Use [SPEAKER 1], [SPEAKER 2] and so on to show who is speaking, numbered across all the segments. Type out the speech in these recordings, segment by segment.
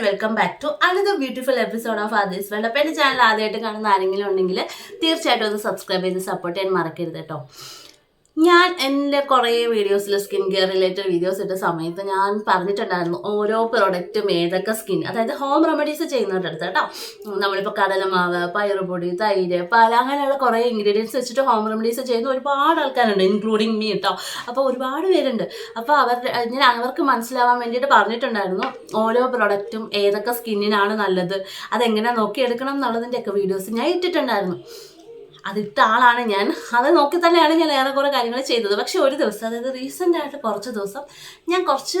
[SPEAKER 1] And welcome back to another beautiful episode of Aadi's world അപ്പോൾ എന്റെ channel ആദ്യമായിട്ട് കാണുന്ന ആരെങ്കിലും ഉണ്ടെങ്കിൽ തീർച്ചയായിട്ടും ഒന്ന് സബ്സ്ക്രൈബ് ചെയ്ത് സപ്പോർട്ട് ചെയ്യാൻ മറക്കരുത് കേട്ടോ. ഞാൻ എന്റെ കുറേ വീഡിയോസിൽ സ്കിൻ കെയർ റിലേറ്റഡ് വീഡിയോസ് ഇട്ട സമയത്ത് ഞാൻ പറഞ്ഞിട്ടുണ്ടായിരുന്നു ഓരോ പ്രോഡക്റ്റും ഏതൊക്കെ സ്കിൻ അതായത് ഹോം റെമഡീസ് ചെയ്യുന്നവരുടെ അടുത്ത് കേട്ടോ. നമ്മളിപ്പോൾ കടലമാവ് പയറുപൊടി തൈര് പാല അങ്ങനെയുള്ള കുറേ ഇൻഗ്രീഡിയൻസ് വെച്ചിട്ട് ഹോം റെമഡീസ് ചെയ്യുന്ന ഒരുപാട് ആൾക്കാരുണ്ട് ഇൻക്ലൂഡിങ് മീ കേട്ടോ അപ്പോൾ ഒരുപാട് പേരുണ്ട്. അപ്പോൾ അവരുടെ ഞാൻ അവർക്ക് മനസ്സിലാവാൻ വേണ്ടിയിട്ട് പറഞ്ഞിട്ടുണ്ടായിരുന്നു ഓരോ പ്രോഡക്റ്റും ഏതൊക്കെ സ്കിന്നിനാണ് നല്ലത് അതെങ്ങനെ നോക്കിയെടുക്കണം എന്നുള്ളതിന്റെയൊക്കെ വീഡിയോസ് ഞാൻ ഇട്ടിട്ടുണ്ടായിരുന്നു. അതിട്ട ആളാണ് ഞാൻ. അത് നോക്കി തന്നെയാണ് ഞാൻ ഏറെക്കുറെ കാര്യങ്ങൾ ചെയ്തത്. പക്ഷെ ഒരു ദിവസം അതായത് റീസെന്റ് ആയിട്ട് കുറച്ച് ദിവസം ഞാൻ കുറച്ച്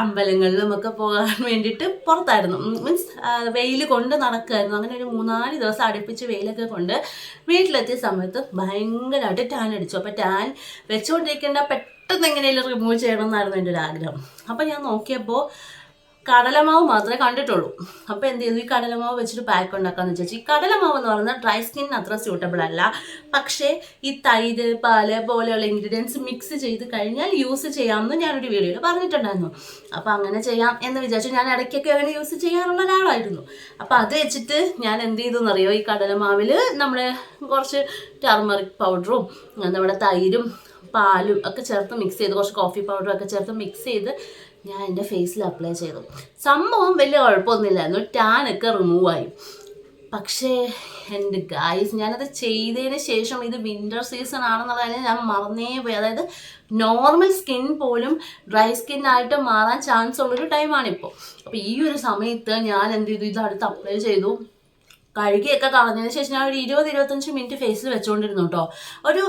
[SPEAKER 1] അമ്പലങ്ങളിലും ഒക്കെ പോകാൻ വേണ്ടിയിട്ട് പുറത്തായിരുന്നു. മീൻസ് വെയിൽ കൊണ്ട് നടക്കുമായിരുന്നു അങ്ങനെ ഒരു മൂന്നാൽ ദിവസം അടുപ്പിച്ച് വെയിലൊക്കെ കൊണ്ട് വീട്ടിലെത്തിയ സമയത്ത് ഭയങ്കരമായിട്ട് ടാൻ അടിച്ചു. അപ്പോൾ ടാൻ വെച്ചുകൊണ്ടിരിക്കേണ്ട പെട്ടെന്ന് എങ്ങനെയെങ്കിലും റിമൂവ് ചെയ്യണം എന്നായിരുന്നു എന്റെ ഒരു ആഗ്രഹം. അപ്പോൾ ഞാൻ നോക്കിയപ്പോൾ കടലമാവ് മാത്രമേ കണ്ടിട്ടുള്ളൂ. അപ്പോൾ എന്ത് ചെയ്തു ഈ കടലമാവ് വെച്ചിട്ട് പാക്ക് ഉണ്ടാക്കാന്ന് വെച്ചാൽ ഈ കടലമാവ് എന്ന് പറയുന്നത് ഡ്രൈ സ്കിന്നിന് അത്ര സ്യൂട്ടബിൾ അല്ല. പക്ഷേ ഈ തൈര് പാൽ പോലെയുള്ള ഇൻഗ്രീഡിയൻസ് മിക്സ് ചെയ്ത് കഴിഞ്ഞാൽ യൂസ് ചെയ്യാമെന്ന് ഞാനൊരു വീഡിയോയിൽ പറഞ്ഞിട്ടുണ്ടായിരുന്നു. അപ്പോൾ അങ്ങനെ ചെയ്യാം എന്ന് വിചാരിച്ചു ഞാൻ ഇടയ്ക്കൊക്കെ അങ്ങനെ യൂസ് ചെയ്യാറുള്ള ഒരാളായിരുന്നു. അപ്പോൾ അത് വെച്ചിട്ട് ഞാൻ എന്ത് ചെയ്തു എന്നറിയോ? ഈ കടലമാവിൽ നമ്മുടെ കുറച്ച് ടർമറിക് പൗഡറും നമ്മുടെ തൈരും പാലും ഒക്കെ ചേർത്ത് മിക്സ് ചെയ്ത് കുറച്ച് കോഫി പൗഡറും ഒക്കെ ചേർത്ത് മിക്സ് ചെയ്ത് ഞാൻ എന്റെ ഫേസിൽ അപ്ലൈ ചെയ്തു. സംഭവം വലിയ കുഴപ്പമൊന്നുമില്ലായിരുന്നു ടാനൊക്കെ റിമൂവ് ആയി. പക്ഷേ എന്റെ ഗായ്സ് ഞാനത് ചെയ്തതിന് ശേഷം ഇത് വിന്റർ സീസൺ ആണെന്നുള്ളതിന് ഞാൻ മറന്നേ പോയി. അതായത് നോർമൽ സ്കിൻ പോലും ഡ്രൈ സ്കിൻ ആയിട്ട് മാറാൻ ചാൻസ് ഉള്ളൊരു ടൈമാണിപ്പോൾ അപ്പോൾ ഈ ഒരു സമയത്ത് ഞാൻ എന്ത് ചെയ്തു? ഇത് അടുത്ത് അപ്ലൈ ചെയ്തു. കഴുകിയൊക്കെ കളഞ്ഞതിന് ശേഷം ഞാൻ ഒരു ഇരുപത് ഇരുപത്തഞ്ച് മിനിറ്റ് ഫേസിൽ വെച്ചുകൊണ്ടിരുന്നു കേട്ടോ ഒരു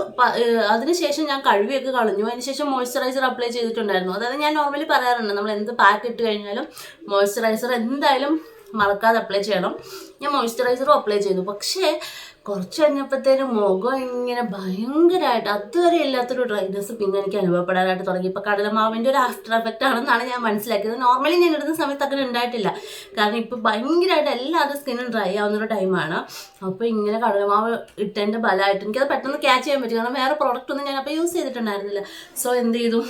[SPEAKER 1] അതിനുശേഷം ഞാൻ കഴുകിയൊക്കെ കളഞ്ഞു. അതിനുശേഷം മോയ്സ്ചറൈസർ അപ്ലൈ ചെയ്തിട്ടുണ്ടായിരുന്നു. അതായത് ഞാൻ നോർമലി പറയാറുണ്ട് നമ്മൾ എന്ത് പാക്ക് ഇട്ട് കഴിഞ്ഞാലും മോയ്സ്ചറൈസർ എന്തായാലും മറക്കാതെ അപ്ലൈ ചെയ്യണം. ഞാൻ മോയ്സ്ചറൈസറും അപ്ലൈ ചെയ്തു. പക്ഷേ കുറച്ച് കഴിഞ്ഞപ്പോഴത്തേനും മുഖം ഇങ്ങനെ ഭയങ്കരമായിട്ട് അതുവരെ ഇല്ലാത്തൊരു ഡ്രൈനസ് പിന്നെ എനിക്ക് അനുഭവപ്പെടാനായിട്ട് തുടങ്ങി. ഇപ്പോൾ കടലമാവിന്റെ ഒരു ആഫ്റ്റർ എഫക്റ്റ് ആണെന്നാണ് ഞാൻ മനസ്സിലാക്കിയത്. നോർമലി ഞാൻ ഇടുന്ന സമയത്ത് അങ്ങനെ ഉണ്ടായിട്ടില്ല. കാരണം ഇപ്പോൾ ഭയങ്കരമായിട്ട് എല്ലാവരും സ്കിന്നും ഡ്രൈ ആവുന്ന ഒരു ടൈമാണ് അപ്പോൾ ഇങ്ങനെ കടലമാവ് ഇട്ടതിന്റെ ബലമായിട്ട് എനിക്കത് പെട്ടെന്ന് ക്യാച്ച് ചെയ്യാൻ പറ്റും. കാരണം വേറെ പ്രോഡക്റ്റ് ഒന്നും ഞാൻ അപ്പോൾ യൂസ് ചെയ്തിട്ടുണ്ടായിരുന്നില്ല. സോ എന്ത് ചെയ്തു?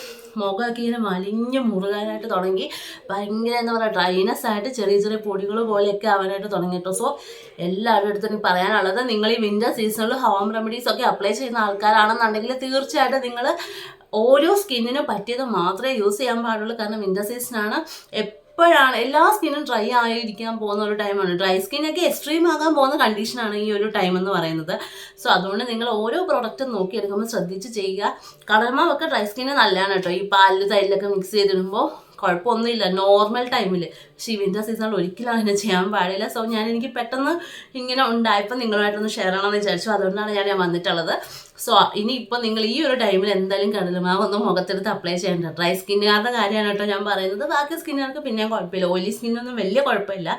[SPEAKER 1] മുഖമൊക്കെ ഇങ്ങനെ വലിഞ്ഞ് മുറുകാനായിട്ട് തുടങ്ങി. ഭയങ്കര എന്താ പറയുക ഡ്രൈനസ് ആയിട്ട് ചെറിയ ചെറിയ പൊടികൾ പോലെയൊക്കെ ആവാനായിട്ട് തുടങ്ങി കേട്ടോ. സോ എല്ലാവരുടെ അടുത്തും പറയാനുള്ളത് നിങ്ങൾ ഈ വിന്റർ സീസണിൽ ഹോം റെമഡീസ് ഒക്കെ അപ്ലൈ ചെയ്യുന്ന ആൾക്കാരാണെന്നുണ്ടെങ്കിൽ തീർച്ചയായിട്ടും നിങ്ങൾ ഓരോ സ്കിന്നിനും പറ്റിയത് മാത്രമേ യൂസ് ചെയ്യാൻ പാടുള്ളൂ. കാരണം വിന്റർ സീസണാണ് എപ്പോഴാണ് എല്ലാ സ്കിന്നും ഡ്രൈ ആയിരിക്കാൻ പോകുന്ന ഒരു ടൈമാണ് ഡ്രൈ സ്കിന്നൊക്കെ എക്സ്ട്രീം ആകാൻ പോകുന്ന കണ്ടീഷനാണ് ഈ ഒരു ടൈം എന്ന് പറയുന്നത്. സോ അതുകൊണ്ട് നിങ്ങൾ ഓരോ പ്രോഡക്റ്റും നോക്കിയെടുക്കുമ്പോൾ ശ്രദ്ധിച്ച് ചെയ്യുക. കടൽമാവൊക്കെ ഡ്രൈ സ്കിന്ന് നല്ലതാണ് കേട്ടോ. ഈ പാലിൽ തൈരിലൊക്കെ മിക്സ് ചെയ്തിടുമ്പോൾ കുഴപ്പമൊന്നുമില്ല. നോർമൽ ടൈമിൽ പക്ഷേ വിന്റർ സീസണിൽ ഒരിക്കലും അങ്ങനെ ചെയ്യാൻ പാടില്ല. സോ ഞാൻ എനിക്ക് പെട്ടെന്ന് ഇങ്ങനെ ഉണ്ടായപ്പോൾ നിങ്ങളുമായിട്ടൊന്ന് ഷെയർ ചെയ്യണമെന്ന് വിചാരിച്ചു. അതുകൊണ്ടാണ് ഞാൻ ഞാൻ വന്നിട്ടുള്ളത്. സോ ഇനി ഇപ്പോൾ നിങ്ങൾ ഈ ഒരു ടൈമിൽ എന്തായാലും കടലുമാവ് ഒന്ന് മുഖത്തെടുത്ത് അപ്ലൈ ചെയ്യേണ്ട. ഡ്രൈ സ്കിന്നുകാരുടെ കാര്യമാണ് കേട്ടോ ഞാൻ പറയുന്നത്. ബാക്കി സ്കിന്നുകാർക്ക് പിന്നെ കുഴപ്പമില്ല. ഓയിലി സ്കിന്നൊന്നും വലിയ കുഴപ്പമില്ല.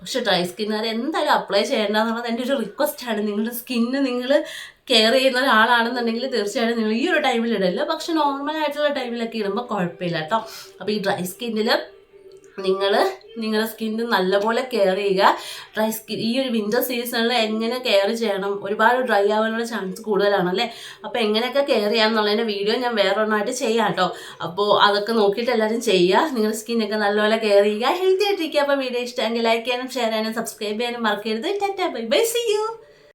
[SPEAKER 1] പക്ഷേ ഡ്രൈ സ്കിന്നുകാർ എന്തായാലും അപ്ലൈ ചെയ്യേണ്ട എന്നുള്ളത് എന്റെ ഒരു റിക്വസ്റ്റാണ് നിങ്ങളുടെ സ്കിന്ന് നിങ്ങൾ കെയർ ചെയ്യുന്ന ഒരാളാണെന്നുണ്ടെങ്കിൽ തീർച്ചയായിട്ടും നിങ്ങൾ ഈ ഒരു ടൈമിൽ ഇടില്ല പക്ഷെ നോർമൽ ആയിട്ടുള്ള ടൈമിലൊക്കെ ഇടുമ്പോൾ കുഴപ്പമില്ല കേട്ടോ അപ്പോൾ ഈ ഡ്രൈ സ്കിന്നിൽ നിങ്ങൾ നിങ്ങളുടെ സ്കിന്ന് നല്ലപോലെ കെയർ ചെയ്യുക. ഡ്രൈ സ്കിൻ ഈ ഒരു വിന്റർ സീസണിൽ എങ്ങനെ കെയർ ചെയ്യണം? ഒരുപാട് ഡ്രൈ ആവാനുള്ള ചാൻസ് കൂടുതലാണല്ലേ? അപ്പോൾ എങ്ങനെയൊക്കെ കെയർ ചെയ്യാം എന്നുള്ളതിന്റെ വീഡിയോ ഞാൻ വേറെ ഒന്നായിട്ട് ചെയ്യാം കേട്ടോ അപ്പോൾ അതൊക്കെ നോക്കിയിട്ട് എല്ലാവരും ചെയ്യുക. നിങ്ങളുടെ സ്കിന്നൊക്കെ നല്ലപോലെ കെയർ ചെയ്യുക. ഹെൽത്തി ആയിട്ടിരിക്കുക. അപ്പോൾ വീഡിയോ ഇഷ്ടമെങ്കിൽ ലൈക്ക് ചെയ്യാനും ഷെയർ ചെയ്യാനും സബ്സ്ക്രൈബ് ചെയ്യാനും മറക്കരുത്. Tata bye bye see you